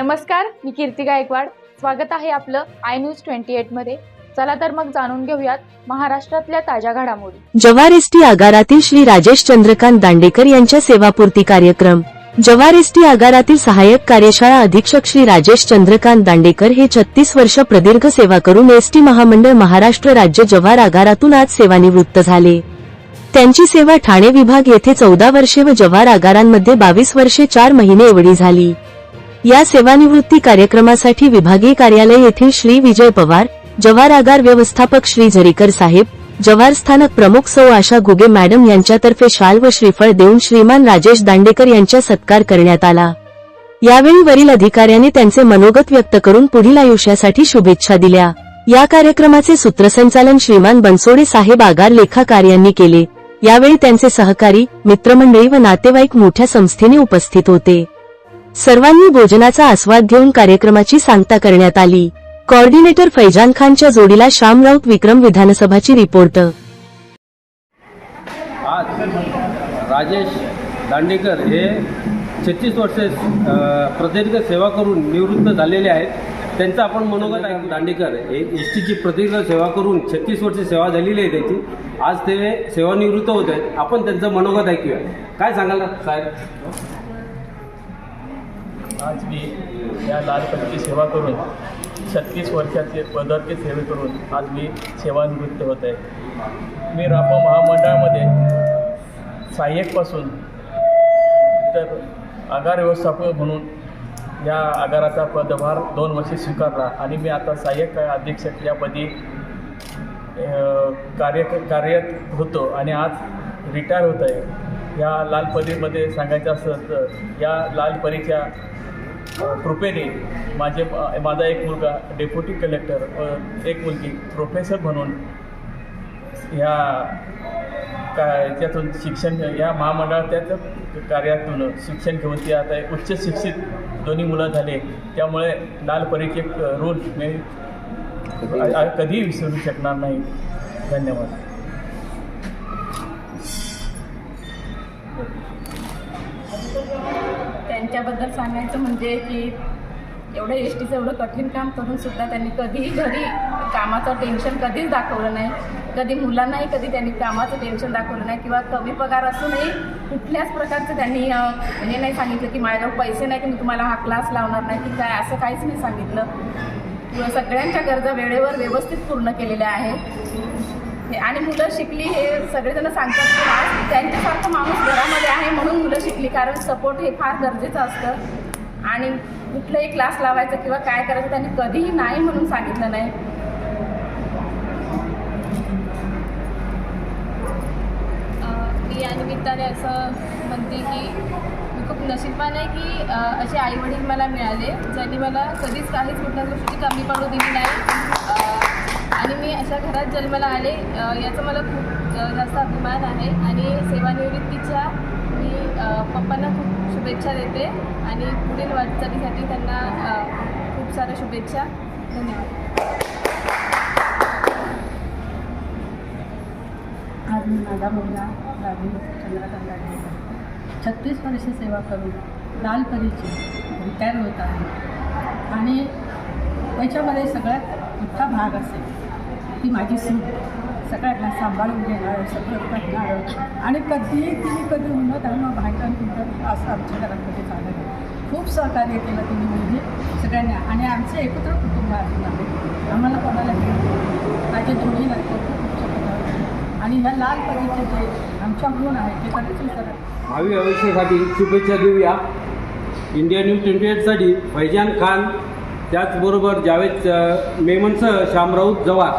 नमस्कार मी कीर्ती गायकवाड. स्वागत आहे आपलं आय न्यूज ट्वेंटी एटमध्ये. चला तर मग जाणून घेऊयात महाराष्ट्रातल्या ताज्या घडामोडी. जवार एसटी आगारातील श्री राजेश चंद्रकांत दांडेकर यांच्या सेवापूर्ती कार्यक्रम. जवार एसटी आगारातील सहाय्यक कार्यशाळा अधीक्षक श्री राजेश चंद्रकांत दांडेकर हे छत्तीस वर्ष प्रदीर्घ सेवा करून एसटी महामंडळ महाराष्ट्र राज्य जवार आगारातून आज सेवानिवृत्त झाले. त्यांची सेवा ठाणे विभाग येथे चौदा वर्षे व जवार आगारांमध्ये बावीस वर्षे चार महिने एवढी झाली. या सेवानिवृत्ती कार्यक्रमासाठी विभागीय कार्यालय येथील श्री विजय पवार जवार आगार व्यवस्थापक श्री झरीकर साहेब जवार स्थानक प्रमुख सौ आशा गुगे मॅडम यांच्यातर्फे शाल व श्रीफळ देऊन श्रीमान राजेश दांडेकर यांचा सत्कार करण्यात आला. यावेळी वरील अधिकाऱ्यांनी त्यांचे मनोगत व्यक्त करून पुढील आयुष्यासाठी शुभेच्छा दिल्या. या कार्यक्रमाचे सूत्रसंचालन श्रीमान बनसोडे साहेब आगार लेखाकार यांनी केले. यावेळी त्यांचे सहकारी मित्रमंडळी व नातेवाईक मोठ्या संस्थेने उपस्थित होते. सर्वांनी भोजनाचा आस्वाद घेऊन कार्यक्रमाची सांगता करण्यात आली. कॉर्डिनेटर फैजान खानच्या जोडीला श्याम राऊत विक्रम विधानसभाची रिपोर्ट. आज राजेश दांडेकर हे छत्तीस वर्षे प्रदीर्घ सेवा करून निवृत्त झालेले आहेत. त्यांचं आपण मनोगत आहे दांडेकर हे एस टीची प्रदीर्घ सेवा करून छत्तीस वर्षे सेवा झालेली आहे त्यांची. आज ते सेवानिवृत्त होत आहेत. आपण त्यांचं मनोगत ऐकूया. काय सांगाल साहेब? आज मी या लालपरीची सेवा करून छत्तीस वर्षाचे पदरचे सेवे करून आज मी सेवानिवृत्त होत आहे. मी रापा महामंडळामध्ये सहाय्यकपासून तर आगार व्यवस्थापक म्हणून या आगाराचा पदभार दोन वर्षे स्वीकारला आणि मी आता सहाय्यक अधीक्षक या पदी कार्य कार्यरत होतो आणि आज रिटायर होत आहे. या लालपरीमध्ये सांगायचं असं तर या लालपरीच्या कृपेने माझे माझा एक मुलगा डेप्युटी कलेक्टर व एक मुलगी प्रोफेसर म्हणून ह्या का याच्यातून शिक्षण या महामंडळात त्याच कार्यातून शिक्षण घेऊन ते आता उच्च शिक्षित दोन्ही मुलं झाले. त्यामुळे लालपरीचे रूल मी कधीही विसरू शकणार नाही. धन्यवाद. त्यांच्याबद्दल सांगायचं म्हणजे की एवढं एस टीचं एवढं कठीण काम करून सुद्धा त्यांनी कधीही घरी कामाचं टेन्शन कधीच दाखवलं नाही. कधी मुलांनाही कधी त्यांनी कामाचं टेन्शन दाखवलं नाही किंवा कमी पगार असूनही कुठल्याच प्रकारचं त्यांनी हे नाही सांगितलं की माझ्याजवळ पैसे नाही की मी तुम्हाला हा क्लास लावणार नाही की काय असं काहीच नाही सांगितलं. किंवा सगळ्यांच्या गरजा वेळेवर व्यवस्थित पूर्ण केलेल्या आहेत. आणि मुलं शिकली हे सगळेजण सांगतात की आज त्यांच्यासारखं माणूस घरामध्ये आहे म्हणून मुलं शिकली कारण सपोर्ट हे फार गरजेचं असतं. आणि कुठलाही क्लास लावायचं किंवा काय करायचं त्यांनी कधीही नाही म्हणून सांगितलं नाही. मी या निमित्ताने असं म्हणते की मी खूप नशीबवान आहे की असे आईवडील मला मिळाले ज्यांनी मला कधीच काहीच कुठल्या गोष्टी कमी पडू दिली नाही. आणि मी अशा घरात जन्माला आले. याचा मला खूप जास्त अभिमान आहे. आणि सेवानिवृत्तीच्या मी पप्पांना खूप शुभेच्छा देते. आणि पुढील वाटचालीसाठी त्यांना खूप साऱ्या शुभेच्छा. धन्यवाद. आज मी माझा मुलगा राजीव चंद्रकांत छत्तीस वर्ष सेवा करून लाल लालपरीची रिटायर होत आहे. आणि त्याच्यामध्ये सगळ्यात मोठा भाग असेल. ती माझी सून. सगळ्यांना सांभाळून घेणार सगळं करणार आणि कधीही तिने कधी उन्नत धर्म भांडण तुमचं असं आमच्या घरामध्ये चालत खूप सहकार्य केलं तिने मुलगी सगळ्यांना. आणि आमचं एकत्र कुटुंब अजून आहे आम्हाला कोणाला भेट माझ्या दोन्ही लागतो खूप आणि ह्या लाल परीचे जे आमच्या गुण आहे ते कधीच विसरत भावी आयुष्यासाठी शुभेच्छा देऊया. इंडिया न्यूज ट्वेंटी एटसाठी फैजान खान त्याचबरोबर जावेद मेमनसह श्याम जवार